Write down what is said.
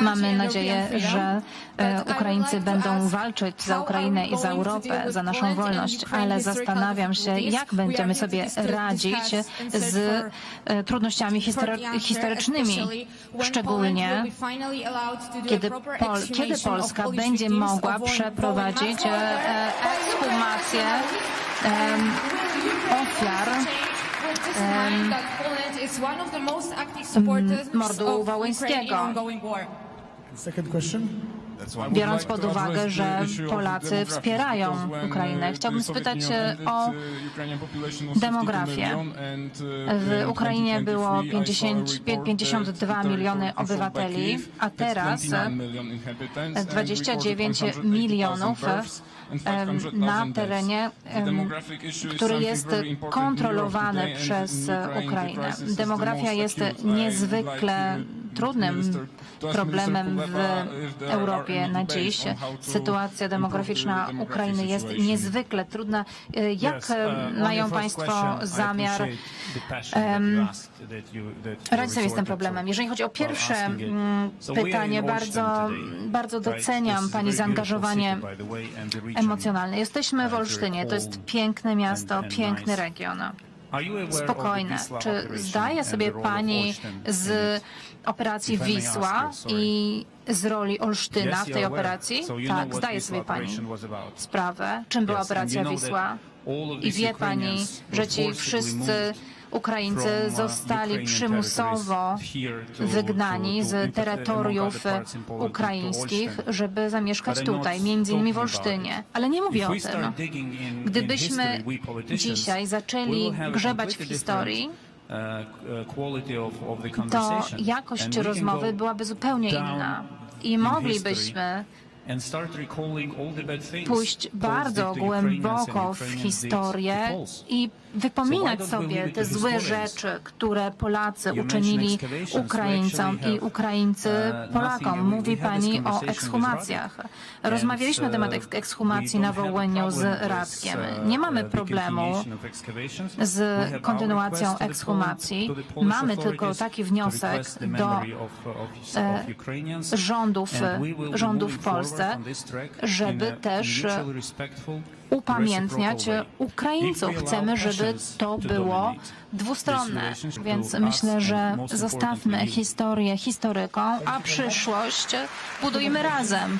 Mamy nadzieję, że e, Ukraińcy będą walczyć za Ukrainę i za Europę, za naszą wolność, ale zastanawiam się, jak będziemy sobie radzić z e, trudnościami historycznymi, szczególnie kiedy, Pol- kiedy Polska będzie mogła przeprowadzić e, ekshumację ofiar mordu wołyńskiego. Biorąc pod uwagę, że Polacy wspierają Ukrainę. Chciałbym spytać e, o demografię. W Ukrainie było 50, 52 miliony obywateli, a teraz 29 milionów em, na terenie, który jest kontrolowany przez Ukrainę. Demografia jest niezwykle trudnym problemem w Europie na dziś. Sytuacja demograficzna Ukrainy jest niezwykle trudna. Jak e, mają Państwo zamiar radzić sobie z tym problemem? Jeżeli chodzi o pierwsze mm, pytanie, bardzo, bardzo doceniam Pani zaangażowanie emocjonalne. Jesteśmy w Olsztynie. To jest piękne miasto, piękny region. Spokojne. Czy zdaje sobie Pani z operacji Wisła i z roli Olsztyna w tej operacji? Tak, zdaje sobie Pani sprawę, czym była operacja Wisła. I wie Pani, że ci wszyscy Ukraińcy zostali przymusowo wygnani z terytoriów ukraińskich, żeby zamieszkać tutaj, między innymi w Olsztynie. Ale nie mówię o tym. Gdybyśmy dzisiaj zaczęli grzebać w historii, to jakość rozmowy byłaby zupełnie inna. I moglibyśmy pójść bardzo głęboko w historię i wypominać sobie te złe rzeczy, które Polacy uczynili Ukraińcom i Ukraińcy Polakom. Mówi Pani o ekshumacjach. Rozmawialiśmy na temat eks- ekshumacji na Wołyniu z Radkiem. Nie mamy problemu z kontynuacją ekshumacji. Mamy tylko taki wniosek do e, rządów, rządów w Polsce, żeby też upamiętniać Ukraińców. Chcemy, żeby to było dwustronne. Więc myślę, że zostawmy historię historyką, a przyszłość budujmy razem.